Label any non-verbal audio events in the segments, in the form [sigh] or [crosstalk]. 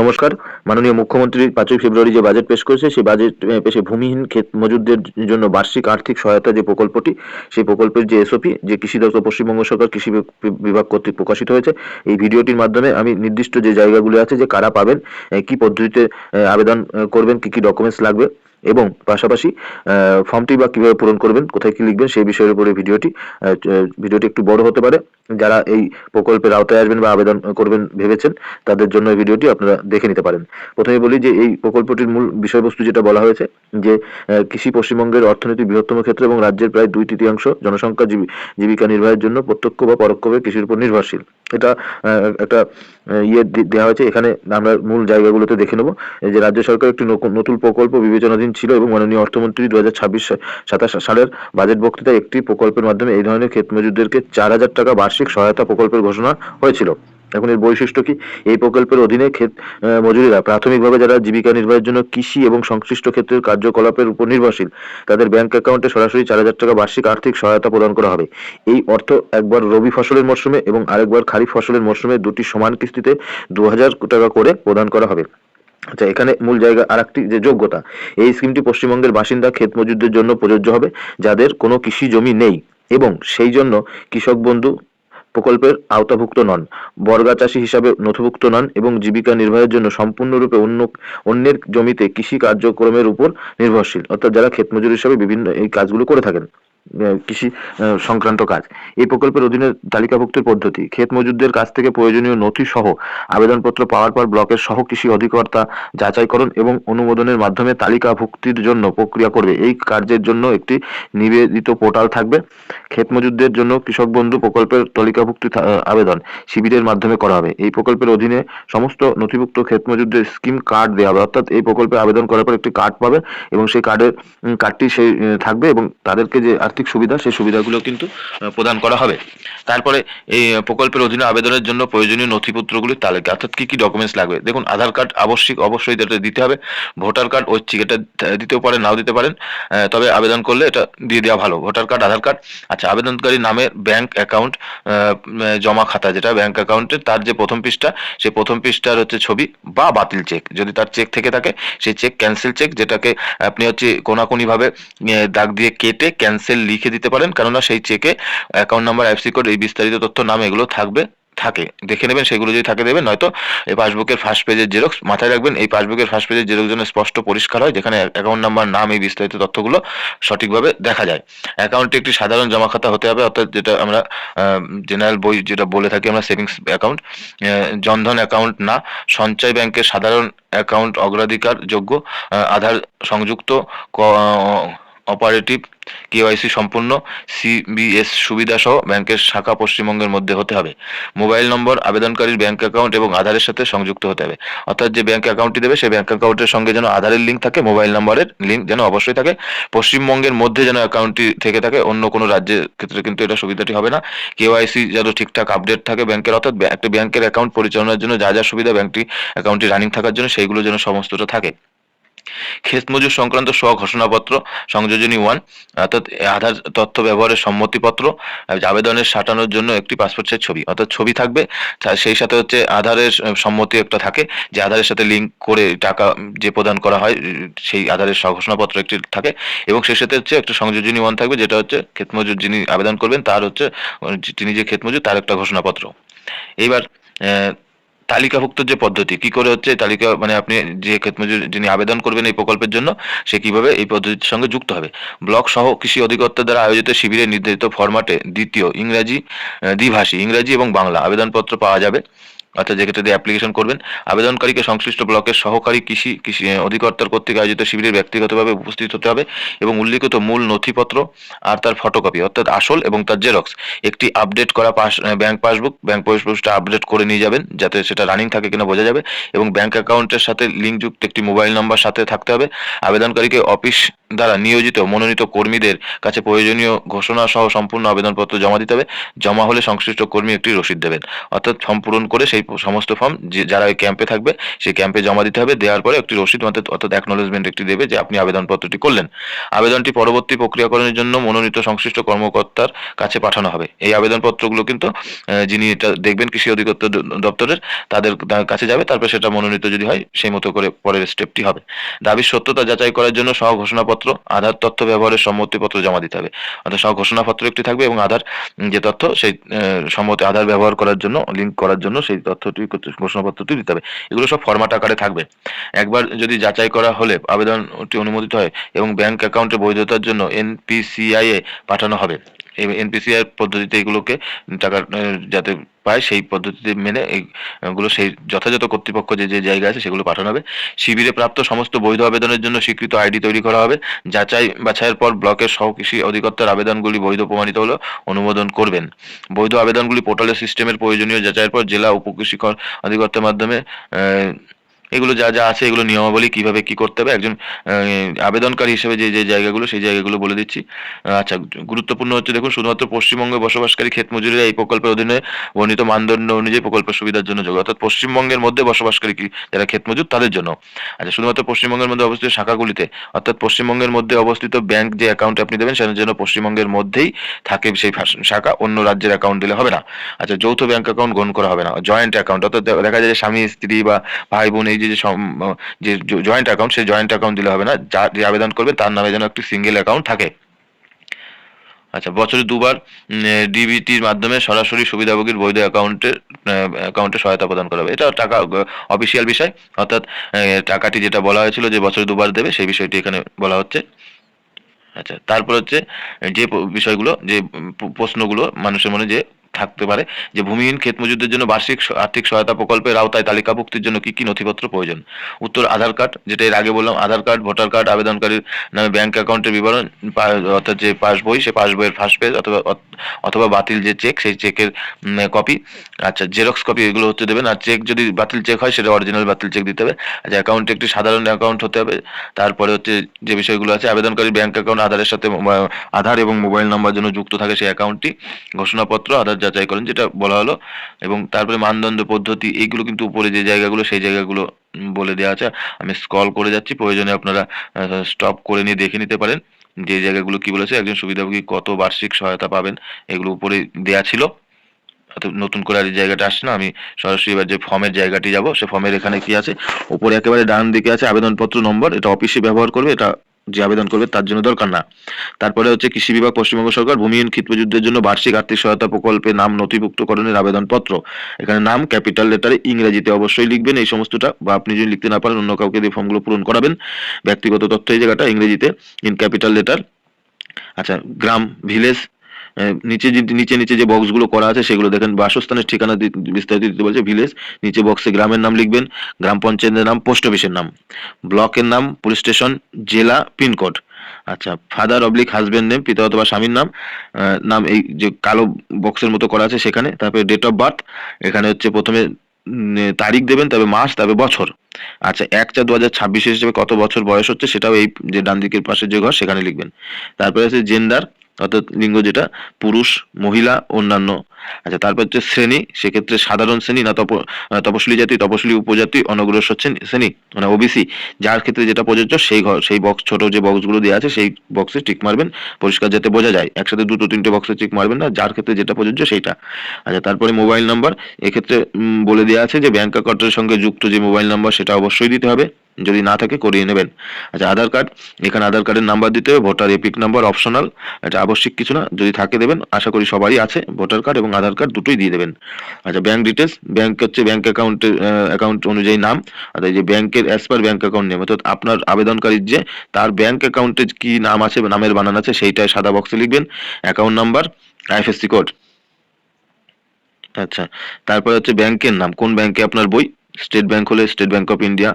নমস্কার। মাননীয় মুখ্যমন্ত্রী পাঁচই ফেব্রুয়ারি যে বাজেট পেশ করেছে, সেই বাজেট পেশে ভূমিহীন ক্ষেত মজুরদের জন্য বার্ষিক আর্থিক সহায়তা যে প্রকল্পটি, সেই প্রকল্পের যে এসওপি যে কৃষি দপ্তর পশ্চিমবঙ্গ সরকার কৃষি বিভাগ কর্তৃক প্রকাশিত হয়েছে, এই ভিডিওটির মাধ্যমে আমি নির্দিষ্ট যে জায়গাগুলি আছে যে কারা পাবেন কি পদ্ধতিতে আবেদন করবেন, কি কি ডকুমেন্টস লাগবে এবং পাশাপাশি ফর্মটি বা কীভাবে পূরণ করবেন, কোথায় কী লিখবেন সেই বিষয়ের উপরে ভিডিওটি ভিডিওটি একটু বড় হতে পারে। যারা এই প্রকল্পের আওতায় আসবেন বা আবেদন করবেন ভেবেছেন, তাদের জন্য এই ভিডিওটি আপনারা দেখে নিতে পারেন। প্রথমে বলি যে, এই প্রকল্পটির মূল বিষয়বস্তু যেটা বলা হয়েছে, যে কৃষি পশ্চিমবঙ্গের অর্থনীতির বৃহত্তম ক্ষেত্র এবং রাজ্যের প্রায় দুই তৃতীয়াংশ জনসংখ্যা জীবি- জীবিকা নির্বাহের জন্য প্রত্যক্ষ বা পরোক্ষভাবে কৃষির উপর নির্ভরশীল। এটা একটা ইয়ে দেওয়া হয়েছে। এখানে আমরা মূল জায়গাগুলোতে দেখে নেব। যে রাজ্য সরকার একটি নতুন প্রকল্প বিবেচনাধীন ছিল এবং মাননীয় অর্থমন্ত্রী দু হাজার ছাব্বিশ সাতাশ সালের বাজেট বক্তৃতায় একটি প্রকল্পের মাধ্যমে এই ধরনের ক্ষেত মজুরদেরকে চার হাজার টাকা বার্ষিক সহায়তা প্রকল্পের ঘোষণা হয়েছিল। এখন এর বৈশিষ্ট্য কি? এই প্রকল্পের অধীনে ক্ষেত মজুরিরা প্রাথমিকভাবে যারা জীবিকা নির্বাহের জন্য কৃষি এবং সংশ্লিষ্ট ক্ষেত্রের কার্যকলাপের উপর নির্ভরশীল, তাদের ব্যাংক অ্যাকাউন্টে সরাসরি চার হাজার টাকা বার্ষিক আর্থিক সহায়তা প্রদান করা হবে। এই অর্থ একবার রবি ফসলের মরশুমে এবং আরেকবার খারিফ ফসলের মরশুমে দুটি সমান কিস্তিতে দু হাজার টাকা করে প্রদান করা হবে। আচ্ছা এখানে মূল জায়গা আরেকটি যে যোগ্যতা, এই স্কিমটি পশ্চিমবঙ্গের বাসিন্দা ক্ষেত মজুরদের জন্য প্রযোজ্য হবে, যাদের কোনো কৃষি জমি নেই এবং সেই জন্য কৃষক বন্ধু প্রকল্পের আওতাভুক্ত নন। বর্গা চাষী হিসাবে নথিভুক্ত নন এবং জীবিকা নির্বাহের জন্য সম্পূর্ণরূপে অন্য অন্যের জমিতে কৃষি কার্যক্রমের উপর নির্ভরশীল। অর্থাৎ যারা ক্ষেতমজুর হিসাবে বিভিন্ন এই কাজগুলো করে থাকেন। কৃষি সংক্রান্ত কাজ। এই প্রকল্পের অধীনে তালিকাভুক্তির পদ্ধতি, ক্ষেত মজুরদের কাছ থেকে প্রয়োজনীয় নথি সহ আবেদনপত্র পাওয়ার পর ব্লকের সহ কৃষি অধিকর্তা যাচাইকরণ এবং অনুমোদনের মাধ্যমে তালিকাভুক্তির জন্য প্রক্রিয়া করবে। এই কার্যের জন্য একটি নিবেদিত পোর্টাল থাকবে। ক্ষেত মজুরদের জন্য কৃষক বন্ধু প্রকল্পের তালিকাভুক্তি আবেদন শিবিরের মাধ্যমে করা হবে। এই প্রকল্পের অধীনে সমস্ত নথিভুক্ত ক্ষেত মজুরদের স্কিম কার্ড দেওয়া হবে। অর্থাৎ এই প্রকল্পে আবেদন করার পর একটি কার্ড পাবে এবং সেই কার্ডের কার্ডটি সেই থাকবে এবং তাদেরকে যে আর্থিক সুবিধা, সেই সুবিধাগুলো কিন্তু প্রদান করা হবে। তারপরে এই প্রকল্পের অধীনে আবেদনের জন্য প্রয়োজনীয় নথিপত্রগুলির তালিকা, অর্থাৎ কি কি ডকুমেন্টস লাগবে? দেখুন, আধার কার্ড আবশ্যিক, অবশ্যই এটা দিতে হবে। ভোটার কার্ড ঐচ্ছিক, এটা দিতেও পারেন, নাও দিতে পারেন। তবে আবেদন করলে এটা দিয়ে দেওয়া ভালো। Voter card, Aadhaar card. আচ্ছা আবেদনকারী নামে ব্যাংক অ্যাকাউন্ট জমা খাতা, যেটা ব্যাংক অ্যাকাউন্টে তার যে প্রথম পৃষ্ঠা সেই প্রথম পৃষ্ঠার হচ্ছে ছবি বা বাতিল চেক। যদি তার চেক থেকে থাকে সেই চেক, ক্যান্সেল চেক, যেটাকে আপনি হচ্ছে কোনাকুনি ভাবে দাগ দিয়ে কেটে ক্যান্সেল লিখে দিতে পারেন, কেননা সেই চেকে অ্যাকাউন্ট নাম্বার আইএফসি কোড এই বিস্তারিত তথ্য, নাম এগুলো থাকবে, থাকে। দেখে নেবেন, সেগুলো যদি থাকে দেবেন, নয়তো এই পাসবুকের ফার্স্ট পেজের জেরক্স মাথায় রাখবেন। এই পাসবুকের ফার্স্ট পেজের জেরক্স যেন স্পষ্ট পরিষ্কার হয়, যেখানে অ্যাকাউন্ট নাম্বার নাম এই বিস্তারিত তথ্যগুলো সঠিকভাবে দেখা যায়। অ্যাকাউন্টটি একটি সাধারণ জমা খাতা হতে হবে, অর্থাৎ যেটা আমরা জেনারেল বই যেটা বলে থাকি আমরা সেভিংস অ্যাকাউন্ট জনধন অ্যাকাউন্ট না, সঞ্চয় ব্যাংকের সাধারণ অ্যাকাউন্ট অগ্রাধিকার যোগ্য আধার সংযুক্ত অপারেটিভ কেওয়াইসি সম্পূর্ণ সিবিএস সুবিধা সহ ব্যাংকের শাখা পশ্চিমবঙ্গের মধ্যে হতে হবে। মোবাইল নম্বর আবেদনকারীর ব্যাংক অ্যাকাউন্ট এবং আধারের সাথে সংযুক্ত হতে হবে। অর্থাৎ যে ব্যাংক অ্যাকাউন্টটি দেবে, সেই ব্যাংক অ্যাকাউন্টের সঙ্গে যেন আধারের লিঙ্ক থাকে, মোবাইল নম্বরের লিঙ্ক যেন অবশ্যই থাকে। পশ্চিমবঙ্গের মধ্যে যেন অ্যাকাউন্টটি থেকে থাকে, অন্য কোনো রাজ্যের ক্ষেত্রে কিন্তু এটা সুবিধাটি হবে না। কেওয়াইসি যেন ঠিকঠাক আপডেট থাকে ব্যাংকের, অর্থাৎ একটা ব্যাংকের অ্যাকাউন্ট পরিচালনার জন্য যা যা সুবিধা ব্যাংকটি অ্যাকাউন্টটি রানিং থাকার জন্য, সেইগুলো যেন সমস্তটা থাকে। ক্ষেত মজুর সংক্রান্ত স্ব ঘোষণাপত্র সংযোজনী ওয়ান অর্থাৎ আধার তথ্য ব্যবহারের সম্মতিপত্র আবেদনের সাটানোর জন্য একটি পাসপোর্ট সাইজ ছবি। অর্থাৎ ছবি থাকবে সেই সাথে হচ্ছে আধারের সম্মতি একটা থাকে, যে আধারের সাথে লিঙ্ক করে টাকা যে প্রদান করা হয়, সেই আধারের স্বঘোষণাপত্র একটি থাকে, এবং সেই সাথে হচ্ছে একটা সংযোজনী ওয়ান থাকবে, যেটা হচ্ছে ক্ষেতমজুর যিনি আবেদন করবেন, তার হচ্ছে তিনি যে ক্ষেতমজুর তার একটা ঘোষণাপত্র। এইবার তালিকাভুক্ত যে পদ্ধতি, কি করে হচ্ছে তালিকা মানে আপনি যে ক্ষেতমজুর যিনি আবেদন করবেন এই প্রকল্পের জন্য, সে কীভাবে এই পদ্ধতির সঙ্গে যুক্ত হবে? ব্লক সহ কৃষি অধিকর্তা দ্বারা আয়োজিত শিবিরে নির্ধারিত ফরম্যাটে দ্বিতীয় ইংরাজি দ্বিভাষী, ইংরাজি এবং বাংলা আবেদনপত্র পাওয়া যাবে। অর্থাৎ যেক্ষেত্রে দিয়ে অ্যাপ্লিকেশন করবেন, আবেদনকারীকে সংশ্লিষ্ট ব্লকের সহকারী কৃষি কৃষি অধিকর্তার কর্তৃক আয়োজিত শিবিরে ব্যক্তিগতভাবে উপস্থিত হতে হবে এবং উল্লিখিত মূল নথিপত্র আর তার ফটোকপি অর্থাৎ আসল এবং তার জেরক্স একটি আপডেট করা পাস ব্যাংক পাসবুক ব্যাংক পাসবুকটা আপডেট করে নিয়ে যাবেন, যাতে সেটা রানিং থাকে কিনা বোঝা যাবে এবং ব্যাংক অ্যাকাউন্টের সাথে লিঙ্কযুক্ত একটি মোবাইল নাম্বার সাথে থাকতে হবে। আবেদনকারীকে অফিস দ্বারা নিয়োজিত মনোনীত কর্মীদের কাছে প্রয়োজনীয় ঘোষণা সহ সম্পূর্ণ আবেদনপত্র জমা দিতে হবে। জমা হলে সংশ্লিষ্ট কর্মী একটি রসিদ দেবেন, অর্থাৎ ফর্ম পূরণ করে সেই সেই সমস্ত ফর্ম যারা ওই ক্যাম্পে থাকবে, সেই ক্যাম্পে জমা দিতে হবে। দেওয়ার পরে একটি রসিদ অর্থাৎ অ্যাকনোলেজমেন্ট একটি দেবে যে আপনি আবেদনপত্রটি করলেন। আবেদনটি পরবর্তী প্রক্রিয়াকরণের জন্য মনোনীত সংশ্লিষ্ট কর্মকর্তার কাছে পাঠানো হবে। এই আবেদনপত্রগুলো কিন্তু যিনি এটা দেখবেন কৃষি অধিকর্তার দ- দপ্তরের, তাদের কাছে যাবে। তারপর সেটা মনোনীত যদি হয়, সেই মতো করে পরের স্টেপটি হবে। দাবির সত্যতা যাচাই করার জন্য সহ ঘোষণাপত্র আধার তথ্য ব্যবহারের সম্মতিপত্র জমা দিতে হবে। অর্থাৎ সহ ঘোষণাপত্র একটি থাকবে এবং আধার যে তথ্য, সেই সম্মতি, আধার ব্যবহার করার জন্য লিঙ্ক করার জন্য সেই তথ্যটি, প্রশ্নপত্রটি দিতে হবে। এগুলো সব ফরম্যাট আকারে থাকবে। একবার যদি যাচাই করা হলে আবেদনটি অনুমোদিত হয় এবং ব্যাংক অ্যাকাউন্টে বৈধতার জন্য এনপিসিআই এ পাঠানো হবে। এনপিসিআই পদ্ধতিতে এগুলোকে টাকা যাতে পায় সেই পদ্ধতিতে মেনে এইগুলো সেই যথাযথ কর্তৃপক্ষ যে যে জায়গা আছে সেগুলো পাঠানো হবে। শিবিরে প্রাপ্ত সমস্ত বৈধ আবেদনের জন্য স্বীকৃত আইডি তৈরি করা হবে। যাচাই বাছাইয়ের পর ব্লকের সহ কৃষি অধিকর্তার আবেদনগুলি বৈধ প্রমাণিত হলে অনুমোদন করবেন। বৈধ আবেদনগুলি পোর্টালের সিস্টেমের প্রয়োজনীয় যাচাইয়ের পর জেলা উপকৃষি কর- অধিকর্তার মাধ্যমে এগুলো যা যা আছে এগুলো নিয়মাবলী, কীভাবে কি করতে হবে? একজন আবেদনকারী হিসেবে যে যে জায়গাগুলো, সেই জায়গাগুলো বলে দিচ্ছি। আচ্ছা গুরুত্বপূর্ণ হচ্ছে দেখুন, শুধুমাত্র পশ্চিমবঙ্গে বসবাসকারী ক্ষেত মজুরিরা এই প্রকল্পের অধীনে বর্ণিত মানদণ্ড অনুযায়ী প্রকল্পের সুবিধার জন্য যোগ্য। অর্থাৎ পশ্চিমবঙ্গের মধ্যে বসবাসকারী যারা ক্ষেত মজুর, তাদের জন্য। আচ্ছা শুধুমাত্র পশ্চিমবঙ্গের মধ্যে অবস্থিত শাখাগুলিতে, অর্থাৎ পশ্চিমবঙ্গের মধ্যে অবস্থিত ব্যাংক যে অ্যাকাউন্ট আপনি দেবেন সেটার জন্য পশ্চিমবঙ্গের মধ্যেই থাকে সেই শাখা, অন্য রাজ্যের অ্যাকাউন্ট দিলে হবে না। আচ্ছা যৌথ ব্যাংক অ্যাকাউন্ট গ্রহণ করা হবে না জয়েন্ট অ্যাকাউন্ট অর্থাৎ দেখা যায় স্বামী, স্ত্রী বা ভাই বোন এই যে যে জয়েন্ট অ্যাকাউন্ট সেই জয়েন্ট অ্যাকাউন্ট দিলে হবে না। যা যে আবেদন করবে, তার নামে যেন একটি সিঙ্গেল অ্যাকাউন্ট থাকে। আচ্ছা বছরে দুবার ডিবিটির মাধ্যমে সরাসরি সুবিধাভোগীর বৈধ অ্যাকাউন্টের অ্যাকাউন্টে সহায়তা প্রদান করা হবে। এটা টাকা অফিসিয়াল বিষয়। অর্থাৎ টাকাটি যেটা বলা হয়েছিল যে বছরে দুবার দেবে, সেই বিষয়টি এখানে বলা হচ্ছে। আচ্ছা তারপর হচ্ছে, যে বিষয়গুলো, যে প্রশ্নগুলো মানুষের মনে যে থাকতে পারে যে ভূমিহীন ক্ষেত মজুরদের জন্য বার্ষিক আর্থিক সহায়তা প্রকল্পের আওতায় তালিকাভুক্তির জন্য কি কি নথিপত্র প্রয়োজন? উত্তর, আধার কার্ড, যেটা এর আগে বললাম, আধার কার্ড, ভোটার কার্ড, আবেদনকারীর নামে ব্যাংক অ্যাকাউন্টের বিবরণ অর্থাৎ যে পাসবই সে পাসবইয়ের ফার্স্ট পেজ অথবা অথবা বাতিল যে চেক, সেই চেকের কপি। আচ্ছা জেরক্স কপি, এগুলো হচ্ছে দেবেন। আর চেক যদি বাতিল চেক হয়, সেটা অরিজিনাল বাতিল চেক দিতে হবে। আচ্ছা অ্যাকাউন্ট একটি সাধারণ অ্যাকাউন্ট হতে হবে। তারপরে হচ্ছে যে বিষয়গুলো আছে, আবেদনকারী ব্যাংক অ্যাকাউন্ট, আধারের সাথে আধার এবং মোবাইল নাম্বার জন্য যুক্ত থাকে সেই অ্যাকাউন্টটি। ঘোষণাপত্র, আধার যাচাই করেন, যেটা বলা হলো। এবং তারপরে মানদণ্ড, পদ্ধতি, এইগুলো কিন্তু উপরে যে জায়গাগুলো, সেই জায়গাগুলো বলে দেওয়া আছে। আমি স্কল করে যাচ্ছি, প্রয়োজনে আপনারা স্টপ করে নিয়ে দেখে নিতে পারেন যে জায়গাগুলো কি বলেছে। একজন সুবিধাভোগী কত বার্ষিক সহায়তা পাবেন, এগুলো উপরে দেয়া ছিল। নতুন করে আর এই জায়গাটা আসছে না, আমি সরাসরি এবার যে ফর্মের জায়গাটি যাব, সে ফর্মের এখানে কি আছে? উপরে একেবারে ডান দিকে আছে আবেদনপত্র নম্বর, এটা অফিসে ব্যবহার করবে, এটা যে আবেদন করবে তার জন্য দরকার না। তারপরে হচ্ছে কৃষি বিভাগ, পশ্চিমবঙ্গ সরকার ভূমিহীন ক্ষিপ্রযুদ্ধের জন্য বার্ষিক আর্থিক সহায়তা প্রকল্পে নাম নথিভুক্তকরণের আবেদনপত্র। এখানে নাম, ক্যাপিটাল লেটারে, ইংরেজিতে অবশ্যই লিখবেন এই সমস্তটা বা আপনি যদি লিখতে না পারেন, অন্য কাউকে দিয়ে ফর্মগুলো পূরণ করাবেন। ব্যক্তিগত তথ্য এই জায়গাটা ইংরেজিতে, ইন ক্যাপিটাল লেটার। আচ্ছা গ্রাম, ভিলেজ নিচে নিচে নিচে যে বক্সগুলো করা আছে, সেগুলো দেখেন বাসস্থানের ঠিকানা বিস্তারিত দিতে বলছে ভিলেজ নিচে বক্সে গ্রামের নাম লিখবেন, গ্রাম পঞ্চায়েতের নাম পোস্ট অফিসের নাম ব্লকের নাম পুলিশ স্টেশন জেলা পিনকোড আচ্ছা ফাদার অবলিক হাজবেন্ড নেম পিতা অথবা স্বামীর নাম নাম এই যে কালো বক্সের মতো করা আছে সেখানে, তারপরে ডেট অফ বার্থ এখানে হচ্ছে প্রথমে তারিখ দেবেন তবে মাস তবে বছর। আচ্ছা এক চার দু হাজার ছাব্বিশ হিসেবে কত বছর বয়স হচ্ছে, সেটাও এই যে ডান দিকের পাশে যে ঘর, সেখানে লিখবেন। তারপরে আছে জেন্ডার অর্থাৎ লিঙ্গ যেটা পুরুষ মহিলা অন্যান্য আচ্ছা তারপর হচ্ছে শ্রেণি, সেক্ষেত্রে সাধারণ শ্রেণি না তপ জাতি তপশিলি উপজাতি অনগ্রসর শ্রেণি মানে ওবিসি যার ক্ষেত্রে যেটা প্রযোজ্য সেই ঘর, সেই বক্স ছোট যে বক্সগুলো দেওয়া আছে সেই বক্সে টিক মারবেন, পরিষ্কার যাতে বোঝা যায়, একসাথে দুটো, তিনটে বক্সে টিক মারবেন না, যার ক্ষেত্রে যেটা প্রযোজ্য সেইটা। আচ্ছা তারপরে মোবাইল নাম্বার এক্ষেত্রে বলে দেওয়া আছে যে ব্যাংক অ্যাকাউন্টের সঙ্গে যুক্ত যে মোবাইল নাম্বার সেটা অবশ্যই দিতে হবে, যদি না থাকে করিয়ে নেবেন। আচ্ছা আধার কার্ড এখানে আধার কার্ডের নাম্বার দিতে হবে ভোটার এপিক নাম্বার অপশনাল এটা আবশ্যিক কিছু না, যদি থাকে দেবেন, আশা করি সবারই আছে ভোটার কার্ড এবং আধার কার্ড দুটোই দিয়ে দেবেন। আচ্ছা ব্যাংক ডিটেলস ব্যাংক হচ্ছে ব্যাংক অ্যাকাউন্টের অ্যাকাউন্ট অনুযায়ী নাম, আর এই যে ব্যাংকের as per bank account name অর্থাৎ আপনার আবেদনকারীর যে তার ব্যাংক অ্যাকাউন্টে কি নাম আছে, নামের বানান আছে, সেইটাই সাদা বক্সে লিখবেন। অ্যাকাউন্ট নাম্বার আইএফএসসি কোড আচ্ছা তারপরে হচ্ছে ব্যাংকের নাম, কোন ব্যাংকে আপনার বই? স্টেট ব্যাংক হলে state bank of India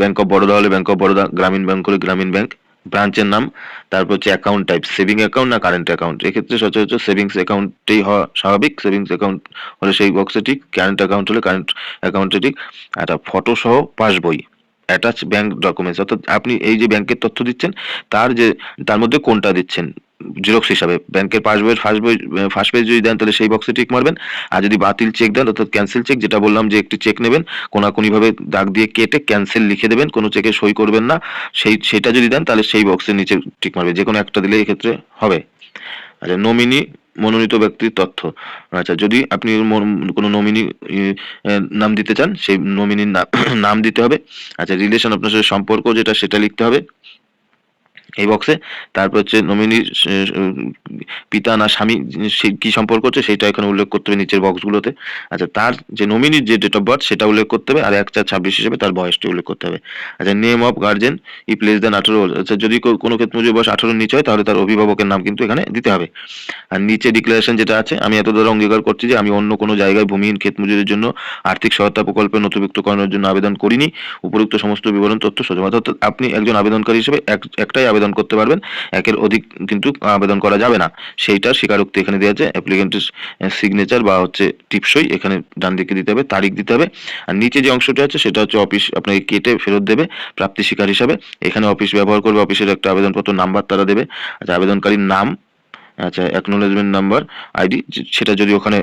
bank of Baroda হলে ব্যাংক অফ বরোদা, গ্রামীণ ব্যাংক হলে গ্রামীণ ব্যাংক। ব্রাঞ্চের নাম, তারপর হচ্ছে অ্যাকাউন্ট টাইপ সেভিং অ্যাকাউন্ট না কারেন্ট অ্যাকাউন্ট এক্ষেত্রে সচরাচর সেভিংস অ্যাকাউন্টেই হওয়া স্বাভাবিক। সেভিংস অ্যাকাউন্ট হলে সেই বক্সে ঠিক কারেন্ট অ্যাকাউন্ট হলে কারেন্ট অ্যাকাউন্টে ঠিক একটা ফটো সহ পাসবই অ্যাটাচ ব্যাংক ডকুমেন্টস অর্থাৎ আপনি এই যে ব্যাংকের তথ্য দিচ্ছেন, তার যে, তার মধ্যে কোনটা দিচ্ছেন? জেরক্স হিসাবে। ব্যাংকের পাসবইয়ের ফার্স্ট বই ফার্স্ট পেজ যদি দেন, তাহলে সেই বক্সে টিক মারবেন। আর যদি বাতিল চেক দেন, অর্থাৎ ক্যান্সেল চেক যেটা বললাম যে একটি চেক নেবেন, কোনাকুনিভাবে দাগ দিয়ে কেটে ক্যান্সেল লিখে দেবেন, কোনো চেকে সই করবেন না। সেই, সেটা যদি দেন, তাহলে সেই বক্সের নিচে টিক মারবে। যে কোনো একটা দিলে এক্ষেত্রে হবে। আচ্ছা নমিনি মনোনীত ব্যক্তির তথ্য। আচ্ছা যদি আপনি কোনো নমিনি নাম দিতে চান, সেই নমিনির [clears throat] নাম দিতে হবে। আচ্ছা রিলেশন আপনার সাথে সম্পর্ক, যেটা সেটা লিখতে হবে। এই বক্সে তারপর হচ্ছে নমিনির পিতা না স্বামী, সে কি সম্পর্ক হচ্ছে সেটা এখানে উল্লেখ করতে হবে নিচের বক্সগুলোতে আচ্ছা তার যে নমিনির যে ডেট অফ বার্থ সেটা উল্লেখ করতে হবে আর এক চার ছাব্বিশ হিসেবে তার বয়সটি উল্লেখ করতে হবে। আচ্ছা নেম অফ গার্জেন ই প্লেস দেন আঠারো আচ্ছা যদি কোনো ক্ষেত্রে যদি বয়স আঠারোর নিচে হয় তাহলে তার অভিভাবকের নাম কিন্তু এখানে দিতে হবে। আর নিচে ডিক্লারেশন যেটা আছে, আমি এত দ্বারা অঙ্গীকার করছি যে আমি অন্য কোনো জায়গায় ভূমিহীন ক্ষেত মজুরির জন্য আর্থিক সহায়তা প্রকল্পে নথিভুক্তকরণের জন্য আবেদন করিনি। উপরোক্ত সমস্ত বিবরণ, তথ্য সজমা অর্থাৎ আপনি একজন আবেদনকারী হিসেবে এক একটাই আবেদন করতে পারবেন। একের অধিক কিন্তু আবেদন করা যাবে না। সেইটার স্বীকারোক্তি এখানে দেওয়া আছে। অ্যাপ্লিকেন্টের সিগনেচার বা হচ্ছে টিপসই এখানে ডান দিকে দিতে হবে, তারিখ দিতে হবে। আর নিচে যে অংশটা আছে, সেটা হচ্ছে অফিস আপনাকে কেটে ফেরত দেবে, প্রাপ্তি স্বীকার হিসাবে। এখানে অফিস ব্যবহার করবে অফিসের একটা আবেদনপত্র নাম্বার তারা দেবে। আচ্ছা আবেদনকারীর নাম আচ্ছা অ্যাকনোলেজমেন্ট নাম্বার আইডি সেটা যদি ওখানে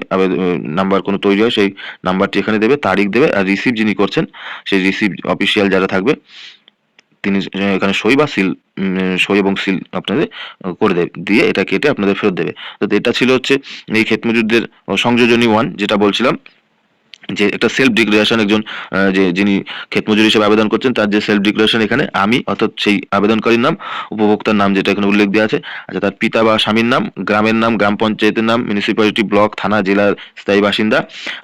নাম্বার কোনো তৈরি হয়, সেই নাম্বারটি এখানে দেবে, তারিখ দেবে। আর রিসিভ যিনি করছেন, সেই রিসিভ অফিসিয়াল যারা থাকবে তিনি এখানে সই বা সিল সই এবং সিল আপনাদের করে দেবে, দিয়ে এটা কেটে আপনাদের ফেরত দেবে। তো এটা ছিল হচ্ছে এই ক্ষেত সংযোজনী ওয়ান যেটা বলছিলাম যে একটা সেলফ ডিক্লারেশন একজন যে যিনি ক্ষেত মজুর হিসেবে আবেদন করছেন, তার যে সেলফ ডিক্লারেশন এখানে আমি, অর্থাৎ সেই আবেদনকারীর নাম, উপভোক্তার নাম যেটা এখানে উল্লেখ দেওয়া আছে আচ্ছা তার পিতা বা স্বামীর নাম, গ্রামের নাম, গ্রাম পঞ্চায়েতের নাম মিউনিসিপ্যালিটি ব্লক থানা জেলার স্থায়ী বাসিন্দা।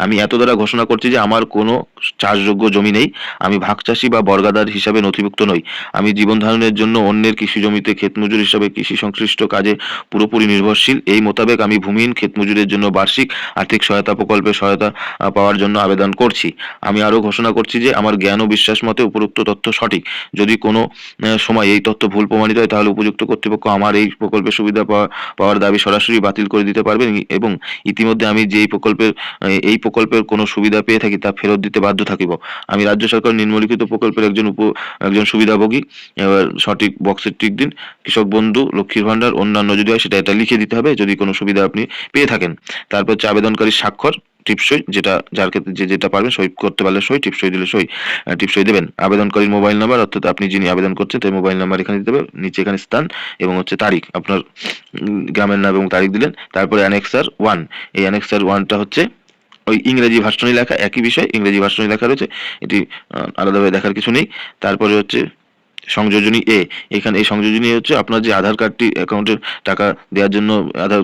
আমি এত দ্বারা ঘোষণা করছি যে আমার কোনো চাষযোগ্য জমি নেই, আমি ভাগ চাষি বা বর্গাদার হিসাবে নথিভুক্ত নই। আমি জীবন ধারণের জন্য অন্যের কৃষি জমিতে ক্ষেত মজুর হিসাবে কৃষি সংশ্লিষ্ট কাজে পুরোপুরি নির্ভরশীল। এই মোতাবেক আমি ভূমিহীন ক্ষেত মজুরের জন্য বার্ষিক আর্থিক সহায়তা প্রকল্পে সহায়তা পাওয়ার জন্য আবেদন করছি। আমি আরও ঘোষণা করছি যে, আমার জ্ঞান ও বিশ্বাস মতে উপরোক্ত তথ্য সঠিক। যদি কোনো সময় এই তথ্য ভুল প্রমাণিত হয়, তাহলে উপযুক্ত কর্তৃপক্ষ আমার এই প্রকল্পের সুবিধা পাওয়া পাওয়ার দাবি সরাসরি বাতিল করে দিতে পারবেন এবং ইতিমধ্যে আমি যেই প্রকল্পের এই প্রকল্পের কোনো সুবিধা পেয়ে থাকি, তা ফেরত দিতে বাধ্য থাকিব। আমি রাজ্য সরকার নিম্নলিখিত প্রকল্পের একজন উপ, একজন সুবিধাভোগী। এবার সঠিক বক্সের টিক দিন। কৃষক বন্ধু, লক্ষ্মীর ভান্ডার অন্যান্য যদি হয়, সেটা এটা লিখে দিতে হবে। যদি কোনো সুবিধা আপনি পেয়ে থাকেন, তারপর হচ্ছে আবেদনকারীর স্বাক্ষর। টিপসই, যেটা যার ক্ষেত্রে যে যেটা পারবেন সই করতে পারলে সই, টিপসই দিলে সই টিপসই দেবেন। আবেদনকারীর মোবাইল নাম্বার, অর্থাৎ আপনি যিনি আবেদন করছেন তাই মোবাইল নাম্বার এখানে দিতে হবে, নিচে এখানে স্থান এবং হচ্ছে তারিখ, আপনার গ্রামের নাম এবং তারিখ দিলেন। তারপরে অ্যানেক্সার ওয়ান, এই অ্যানেক্সার ওয়ানটা হচ্ছে ওই ইংরেজি ভার্সনই লেখা, একই বিষয়, ইংরেজি ভার্সনই লেখা রয়েছে, এটি আলাদাভাবে দেখার কিছু নেই। তারপরে হচ্ছে সংযোজনী এ, এখানে এই সংযোজনী হচ্ছে আপনার যে আধার কার্ডটি অ্যাকাউন্টের টাকা দেওয়ার জন্য আধার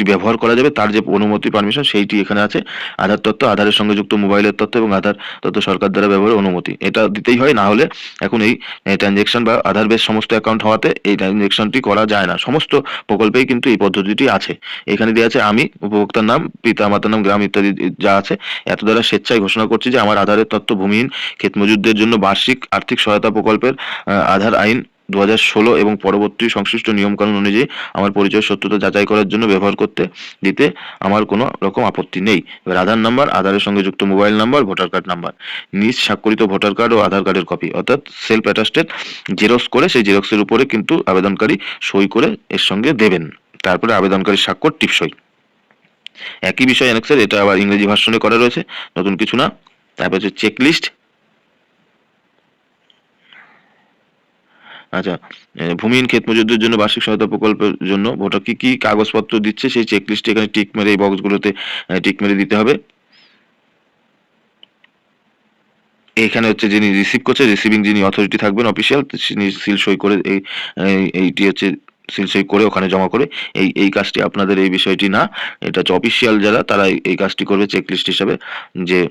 কার্ডটি ব্যবহার করা যাবে, তার যে অনুমতি পারমিশন সেইটি এখানে আছে। আধার তথ্য, আধারের সঙ্গে যুক্ত মোবাইলের তথ্য এবং আধার তথ্য সরকার দ্বারা ব্যবহারের অনুমতি। এটা দিতেই হয়, না হলে এখন এই ট্রানজেকশন বা আধার বেস সমস্ত অ্যাকাউন্ট হওয়াতে এই ট্রানজেকশনটি করা যায় না। সমস্ত প্রকল্পেই কিন্তু এই পদ্ধতিটি আছে। এখানে দেওয়া আছে, আমি উপভোক্তার নাম পিতা মাতার নাম, গ্রাম ইত্যাদি যা আছে, এত দ্বারা স্বেচ্ছায় ঘোষণা করছি যে আমার আধারের তথ্য ভূমিহীন ক্ষেত মজুরদের জন্য বার্ষিক আর্থিক সহায়তা প্রকল্পের আধার আইন দু হাজার ষোলো এবং পরবর্তী সংশ্লিষ্ট নিয়মকানুন অনুযায়ী আমার পরিচয় সত্যতা যাচাই করার জন্য ব্যবহার করতে, দিতে আমার কোনো রকম আপত্তি নেই। এবার আধার নাম্বার, আধারের সঙ্গে যুক্ত mobile number, voter card number. নিজ স্বাক্ষরিত ভোটার কার্ড ও আধার কার্ডের কপি, অর্থাৎ সেলফ অ্যাটাস্টেড জেরক্স করে সেই জেরক্সের উপরে কিন্তু আবেদনকারী সই করে এর সঙ্গে দেবেন। তারপরে আবেদনকারী স্বাক্ষর টিপসই। একই বিষয় অ্যানেক্সের এটা আবার ইংরেজি ভার্সনে করা রয়েছে, নতুন কিছু না। তারপর হচ্ছে চেক আচ্ছা ভূমিহীন ক্ষেত মজুরদের জন্য বার্ষিক সহায়তা প্রকল্পের জন্য ভোটার কি কি কাগজপত্র দিচ্ছে? সেই চেক লিস্টে এখানে টিক মেরে এই বক্সগুলোতে টিক মেরে দিতে হবে। এখানে হচ্ছে যিনি রিসিভ করছে রিসিভিং যিনি অথরিটি থাকবেন অফিসিয়াল তিনি সিল সই করে এই, এই- এইটি হচ্ছে সিল সই করে ওখানে জমা করে। এই এই কাজটি আপনাদের এই বিষয়টি না, এটা হচ্ছে অফিসিয়াল যারা, তারা এই কাজটি করবে চেকলিস্ট হিসাবে, যে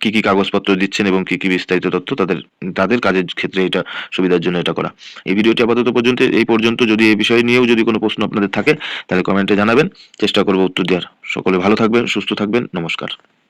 কি কি কাগজপত্র দিচ্ছেন এবং কি কি বিস্তারিত তথ্য তাদের তাদের কাজের ক্ষেত্রে এটা সুবিধার জন্য এটা করা। এই ভিডিওটি আপাতত পর্যন্ত, এই পর্যন্ত যদি এই বিষয় নিয়েও যদি কোনো প্রশ্ন আপনাদের থাকে, তাহলে কমেন্টে জানাবেন। চেষ্টা করব উত্তর দেওয়ার। সকলে ভালো থাকবেন, সুস্থ থাকবেন। নমস্কার।